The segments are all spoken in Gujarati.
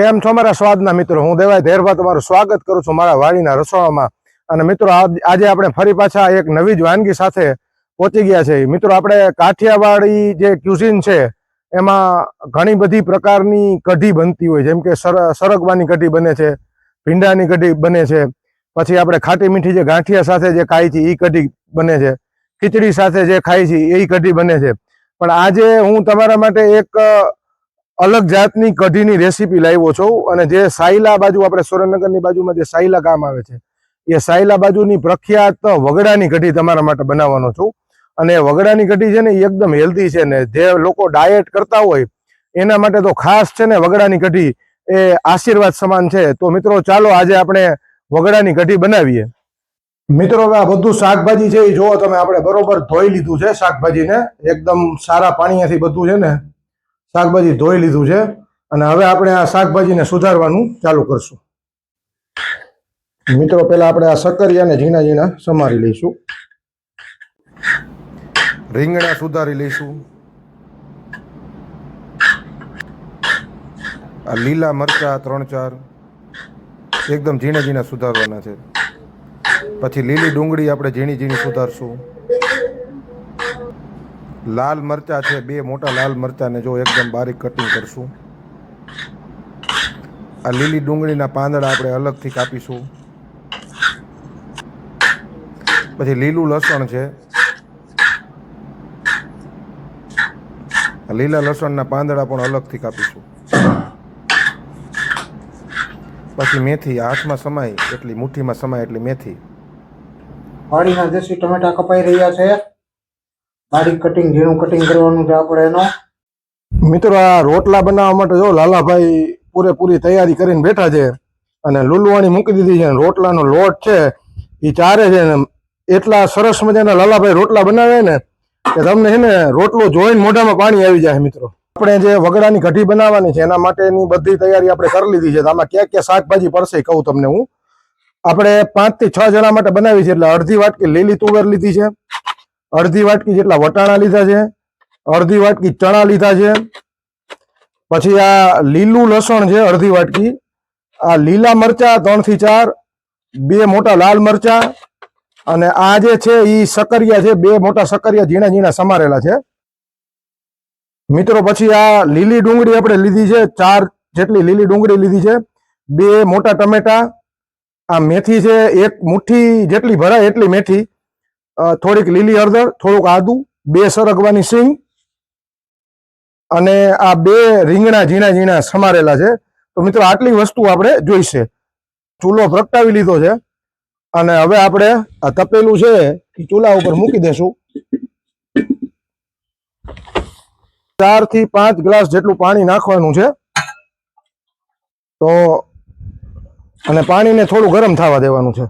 કેમ છો મારા સ્વાદના મિત્રો? હું દેવાય ધેરભા તમારું સ્વાગત કરું છું મારા વાડીના રસોડામાં. અને મિત્રો, આજ- આપણે ફરી પાછા એક નવી જ વાનગી સાથે પહોંચી ગયા છે. મિત્રો, આપણે કાઠિયાવાડી જે ક્યુઝિન છે, એમાં ઘણી બધી પ્રકારની કઢી બનતી હોય જેમ કે સર, સરગવાની કઢી બને છે, ભીંડાની કઢી બને છે. પછી આપણે ખાટી મીઠી જે ગાંઠિયા સાથે જે ખાઈ છે એ કઢી બને છે. ખીચડી સાથે જે ખાઈ છે એ કઢી બને છે. પણ આજે હું તમારા માટે એક અલગ જાતની કઢીની રેસીપી લાવ્યો છું અને જે સાયલા બાજુ આપણે સુરેન્દ્રનગરની બાજુમાં જે સાયલા ગામ આવે છે, એ સાયલા બાજુની પ્રખ્યાત વગડાની કઢી તમારા માટે બનાવવાનો છું. અને વગડાની કઢી છે ને એ એકદમ હેલ્ધી છે ને જે લોકો ડાયટ કરતા હોય, એના માટે તો ખાસ છે ને વગડાની કઢી એ આશીર્વાદ સમાન છે. તો મિત્રો, ચાલો આજે આપણે વગડાની કઢી બનાવીએ. મિત્રો આ બધું શાકભાજી છે એ જુઓ તમે, આપણે બરોબર ધોઈ લીધું છે શાકભાજીને. એકદમ સારા પાણીયાથી બધું છે ને શાકભાજી ધોઈ લીધું છે અને હવે આપણે આ શાકભાજીને સુધારવાનું ચાલુ કરશું. મિત્રો, પહેલા આપણે આ સક્કરિયાને ઝીણા ઝીણા સમારી લઈશું. રીંગણા સુધારી લઈશું. આ લીલા મરચા ત્રણ ચાર. એકદમ ઝીણા ઝીણા સુધારવાના છે. પછી લીલી ડુંગળી આપણે ઝીણી ઝીણી સુધારશું. લાલ મરચા છે, બે મોટા લાલ મરચાને જો એકદમ બારીક કટિંગ કરશું. આ લીલી ડુંગળીના પાંદડા આપણે અલગથી કાપીશું. પછી લીલું લસણ છે. લીલા લસણના પાંદડા પણ અલગથી કાપીશું. પછી મેથી હાથમાં સમાય એટલી, મુઠ્ઠીમાં સમાય એટલી મેથી. પાણીના દેશી ટમેટા કપાઈ રહ્યા છે. બારીક કટિંગ ઝીણું કટિંગ કરવાનું છે આપણે એનો. મિત્રો, આ રોટલા બનાવવા માટે જો લાલાભાઈ પૂરેપૂરી તૈયારી કરીને બેઠા છે અને લુલવાણી મૂકી દીધી છે રોટલાનો લોટ છે એ ચારે છે ને એટલા સરસ મજાના લાલાભાઈ રોટલા બનાવે ને કે તમને છે ને રોટલો જોઈને મોઢામાં પાણી આવી જાય મિત્રો. આપણે જે વગડાની કઢી બનાવવાની છે, એના માટેની બધી તૈયારી આપણે કરી લીધી છે. આમાં ક્યાં ક્યાં શાકભાજી પડશે કહું તમને હું. આપણે પાંચથી છ જણા માટે બનાવી છે, એટલે અડધી વાટકી લીલી તુવેર લીધી છે. અડધી વાટકી જેટલા વટાણા લીધા છે, અડધી વાટકી ચણા લીધા છે, પછી આ લીલું લસણ છે અડધી વાટકી, આ લીલા મરચા ત્રણથી ચાર, બે મોટા લાલ મરચા, અને આ જે છે એ સકરિયા છે, બે મોટા સકરિયા ઝીણા ઝીણા સમારેલા છે. મિત્રો, પછી આ લીલી ડુંગળી આપણે લીધી છે, ચાર જેટલી લીલી ડુંગળી લીધી છે, બે મોટા ટમેટા, આ મેથી છે, એક મુઠ્ઠી જેટલી ભરાય એટલી મેથી થોડીક લીલી હળદર, થોડુંક આદુ, બે સરગવાની સિંગ અને આ બે રીંગણા ઝીણા ઝીણા સમારેલા છે. તો મિત્રો, આટલી વસ્તુ આપણે જોઈશે. ચૂલો પ્રગટાવી લીધો છે અને હવે આપણે આ તપેલું છે એ ચૂલા ઉપર મૂકી દેશું. ચારથી પાંચ ગ્લાસ જેટલું પાણી નાખવાનું છે. તો અને પાણીને થોડું ગરમ થવા દેવાનું છે.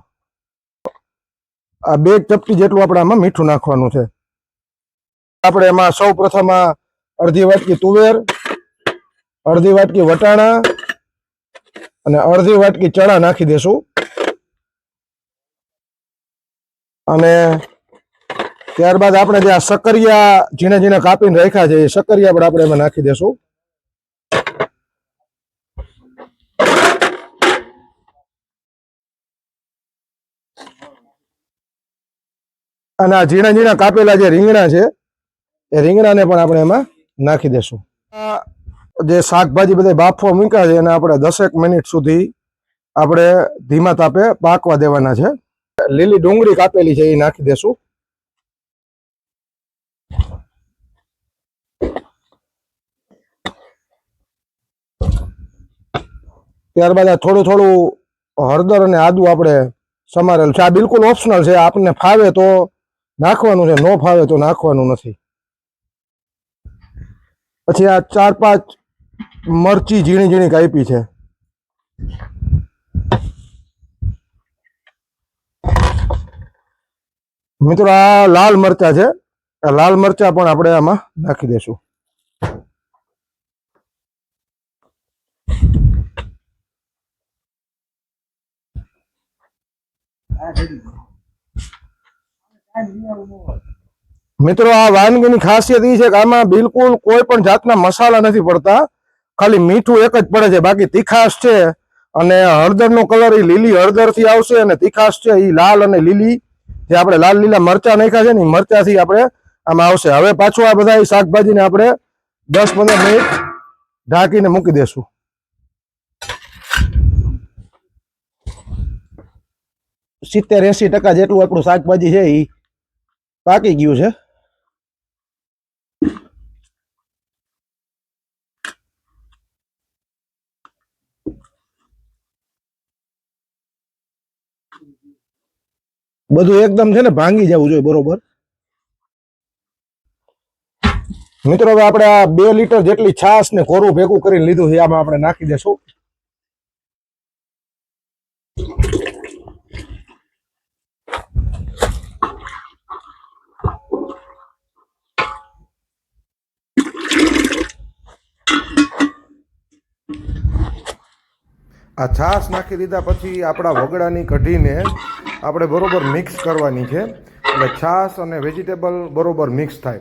આ બે ચપટી જેટલું આપણે આમાં મીઠું નાખવાનું છે. આપણે એમાં સૌ પ્રથમ અડધી વાટકી તુવેર, અડધી વાટકી વટાણા અને અડધી વાટકી ચણા નાખી દેશું. અને ત્યારબાદ આપણે જે આ સકરિયા ઝીણા ઝીણા કાપીને રાખ્યા છે, એ સકરિયા પણ આપણે એમાં નાખી દેશું. અને આ ઝીણા ઝીણા કાપેલા જે રીંગણા છે, એ રીંગણાને પણ આપણે એમાં નાખી દેશું. જે શાકભાજી બધા બાફવા મૂક્યા છે એને આપણે દસેક મિનિટ સુધી આપણે ધીમા તાપે પાકવા દેવાના છે. લીલી ડુંગળી કાપેલી છે એ નાખી દેશું. ત્યારબાદ આ થોડું થોડું હળદર અને આદુ આપણે સમારેલ છે. આ બિલકુલ ઓપ્શનલ છે. આપને ફાવે તો નાખવાનું છે, ન ફાવે તો નાખવાનું નથી. પછી આ ચાર પાંચ મરચી ઝીણી ઝીણી કાપી છે. મિત્રો, આ લાલ મરચા છે. આ લાલ મરચા પણ આપણે આમાં નાખી દેશું. મિત્રો, આ વાનગીની ખાસિયત એ છે કે આમાં બિલકુલ કોઈ પણ જાતના મસાલા નથી પડતા. ખાલી મીઠું એક જ પડે છે, બાકી તીખાશ છે. અને હળદરનો કલર એ લીલી હળદરથી આવશે અને તીખાશ છે એ લાલ અને લીલી. જે આપણે લાલ લીલા મરચા નાખ્યા છે ને મરચાથી આપણે આમાં આવશે. હવે પાછું આ બધા શાકભાજીને આપણે દસ પંદર મિનિટ ઢાંકીને મૂકી દેશું. સિત્તેર એસી ટકા જેટલું આપણું શાકભાજી છે એ પાકી ગયું છે. બધું એકદમ છે ને ભાંગી જવું જોઈએ, બરોબર? મિત્રો, હવે આપણે આ બે લીટર જેટલી છાશ ને કોરું ભેગું કરીને લીધું છે, આમાં આપણે નાખી દેશું. આ છાશ નાખી દીધા પછી આપણા વગડાની કઢીને આપણે બરોબર મિક્સ કરવાની છે. એટલે છાશ અને વેજીટેબલ બરોબર મિક્સ થાય.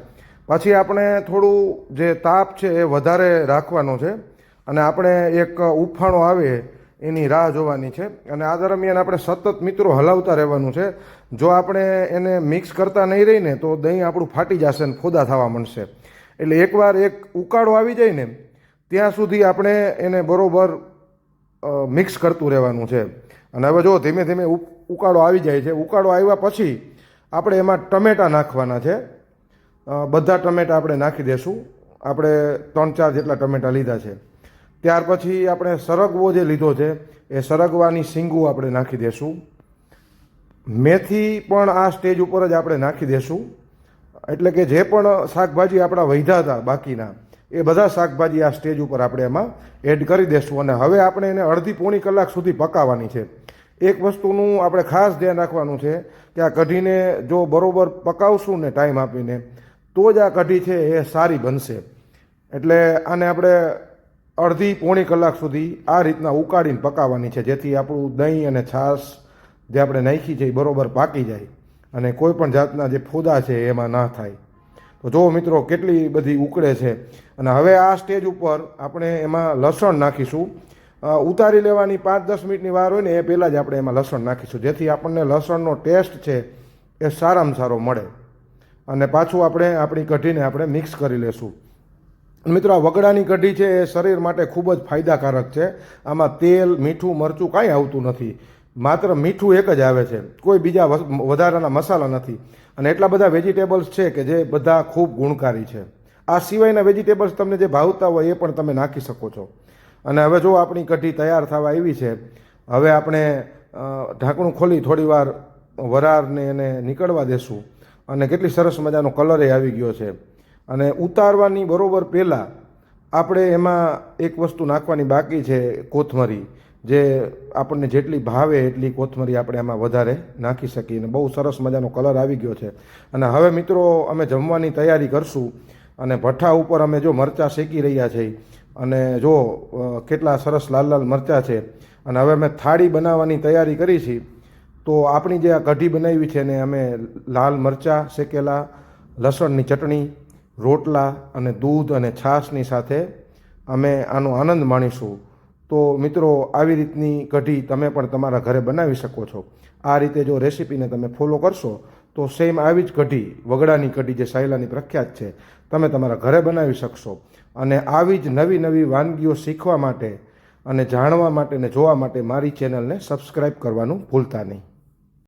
પછી આપણે થોડું જે તાપ છે એ વધારે રાખવાનો છે. અને આપણે એક ઉફાણો આવે એની રાહ જોવાની છે. અને આ દરમિયાન આપણે સતત મિત્રો હલાવતા રહેવાનું છે. જો આપણે એને મિક્સ કરતા નહીં રહીને તો દહીં આપણું ફાટી જશે અને ફોદા થવા માંડશે. એટલે એકવાર એક ઉકાળો આવી જાય ને, ત્યાં સુધી આપણે એને બરોબર મિક્સ કરતું રહેવાનું છે. અને હવે જો ધીમે ધીમે ઉકાળો આવી જાય છે. ઉકાળો આવ્યા પછી આપણે એમાં ટમેટાં નાખવાના છે. બધા ટમેટાં આપણે નાખી દેશું. આપણે ત્રણ ચાર જેટલા ટમેટાં લીધા છે. ત્યાર પછી આપણે સરગવો જે લીધો છે, એ સરગવાની શીંગું આપણે નાખી દેશું. મેથી પણ આ સ્ટેજ ઉપર જ આપણે નાખી દેશું. એટલે કે જે પણ શાકભાજી આપણા વૈધા હતા બાકીના એ બધા શાકભાજી આ સ્ટેજ ઉપર આપણે એમાં એડ કરી દેશું અને હવે આપણે એને અડધી પોણી કલાક સુધી પકાવવાની છે. એક વસ્તુનું આપણે ખાસ ધ્યાન રાખવાનું છે કે આ કઢીને જો બરોબર પકાવશું ને ટાઈમ આપીને, તો જ આ કઢી છે એ સારી બનશે. એટલે આને આપણે અડધી પોણી કલાક સુધી આ રીતના ઉકાળીને પકાવવાની છે, જેથી આપણું દહીં અને છાશ જે આપણે નાખી છે એ બરોબર પાકી જાય અને કોઈ પણ જાતના જે ફૂદા છે એમાં ના થાય. તો જો મિત્રો કેટલી બધી ઉકળે છે. અને હવે આ સ્ટેજ ઉપર આપણે એમાં લસણ નાખીશું. ઉતારી લેવાની પાંચ દસ મિનિટની વાર હોય ને એ પહેલાં જ આપણે એમાં લસણ નાખીશું. જેથી આપણને લસણનો ટેસ્ટ છે એ સારામાં સારો મળે. અને પાછું આપણે આપણી કઢીને આપણે મિક્સ કરી લેશું. મિત્રો, આ વગડાની કઢી છે એ શરીર માટે ખૂબ જ ફાયદાકારક છે. આમાં તેલ, મીઠું, મરચું કાંઈ આવતું નથી. માત્ર મીઠું એક જ આવે છે. કોઈ બીજા વધારાના મસાલા નથી. અને એટલા બધા વેજીટેબલ્સ છે કે જે બધા ખૂબ ગુણકારી છે. આ સિવાયના વેજીટેબલ્સ તમને જે ભાવતા હોય એ પણ તમે નાખી શકો છો. અને હવે જો આપણી કઢી તૈયાર થવા આવી છે, હવે આપણે ઢાંકણું ખોલી થોડી વાર વરાળને એને નીકળવા દેશું. અને કેટલી સરસ મજાનો કલર એ આવી ગયો છે. અને ઉતારવાની બરોબર પહેલાં આપણે એમાં એક વસ્તુ નાખવાની બાકી છે, કોથમરી. જે આપણને જેટલી ભાવે એટલી કોથમરી આપણે એમાં વધારે નાખી શકીએ અને બહુ સરસ મજાનો કલર આવી ગયો છે. અને હવે મિત્રો, અમે જમવાની તૈયારી કરશું અને ભઠ્ઠા ઉપર અમે જો મરચાં શેકી રહ્યા છીએ અને જો કેટલા સરસ લાલ લાલ મરચાં છે, અને હવે અમે થાળી બનાવવાની તૈયારી કરી છે, તો આપણી જે આ કઢી બનાવી છે ને, અમે લાલ મરચાં શેકેલા, લસણની ચટણી, રોટલા અને દૂધ અને છાશની સાથે અમે આનો આનંદ માણીશું. તો મિત્રો, આવી રીતની કઢી તમે પણ તમારા ઘરે બનાવી શકો છો. આ રીતે જો રેસીપીને તમે ફોલો કરશો, તો સેમ આવી જ કઢી, વગડાની કઢી જે સાયલાની પ્રખ્યાત છે, તમે તમારા ઘરે બનાવી શકશો. અને આવી જ નવી નવી વાનગીઓ શીખવા માટે અને જાણવા માટે ને જોવા માટે મારી ચેનલને સબસ્ક્રાઈબ કરવાનું ભૂલતા નહીં.